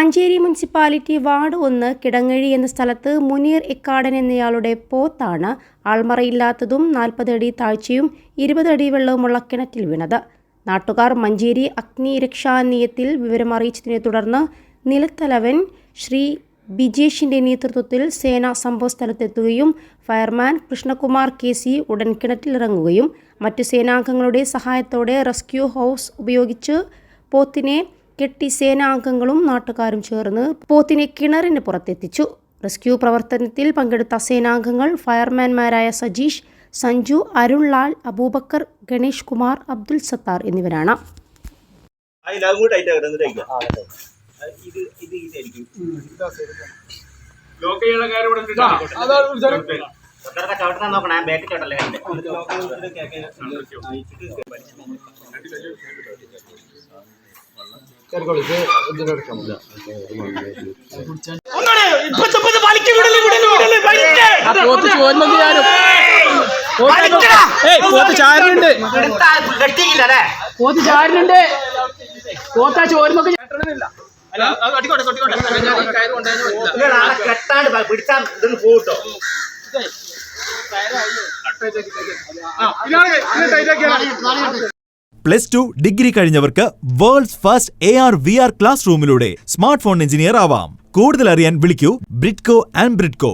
Manjeri municipality ward ഒന്ന് കിടങ്ങഴി എന്ന സ്ഥലത്ത് മുനീർ ഇക്കാടൻ എന്നയാളുടെ പോത്താണ് ആൾമറയില്ലാത്തതും നാൽപ്പത് അടി താഴ്ചയും ഇരുപത് അടി വെള്ളവുമുള്ള കിണറ്റിൽ വീണത്. നാട്ടുകാർ മഞ്ചേരി അഗ്നി വിവരം വിവരമറിയിച്ചതിനെ തുടർന്ന് നിലത്തലവൻ ശ്രീ ബിജേഷിന്റെ നേതൃത്വത്തിൽ സേന സംഭവസ്ഥലത്തെത്തുകയും ഫയർമാൻ കൃഷ്ണകുമാർ കെ സി ഉടൻ കിണറ്റിലിറങ്ങുകയും മറ്റു സേനാംഗങ്ങളുടെ സഹായത്തോടെ റെസ്ക്യൂ ഹൗസ് ഉപയോഗിച്ച് പോത്തിനെ കെട്ടി സേനാംഗങ്ങളും നാട്ടുകാരും ചേർന്ന് പോത്തിനെ കിണറിന് പുറത്തെത്തിച്ചു. റെസ്ക്യൂ പ്രവർത്തനത്തിൽ പങ്കെടുത്ത സേനാംഗങ്ങൾ ഫയർമാൻമാരായ സജീഷ് സഞ്ജു അരുൺലാൽ അബൂബക്കർ ഗണേഷ് കുമാർ അബ്ദുൽ സത്താർ എന്നിവരാണ്. നോക്കണം. പോത്ത് ഏയ് പോത്ത് അല്ലേ? പോത്ത് ചോരുന്നൊക്കെ ആളെ കെട്ടാണ്ട് പ- പിടിച്ചാൽ ഇതൊന്ന് പോട്ടോ plus two degree കഴിഞ്ഞവർക്ക് world's first A R V R class റൂമിലൂടെ smart phone engineer ആവാം കൂടുതൽ അറിയാൻ വിളിക്കൂ ബ്രിഡ്കോ ആൻഡ് ബ്രിഡ്കോ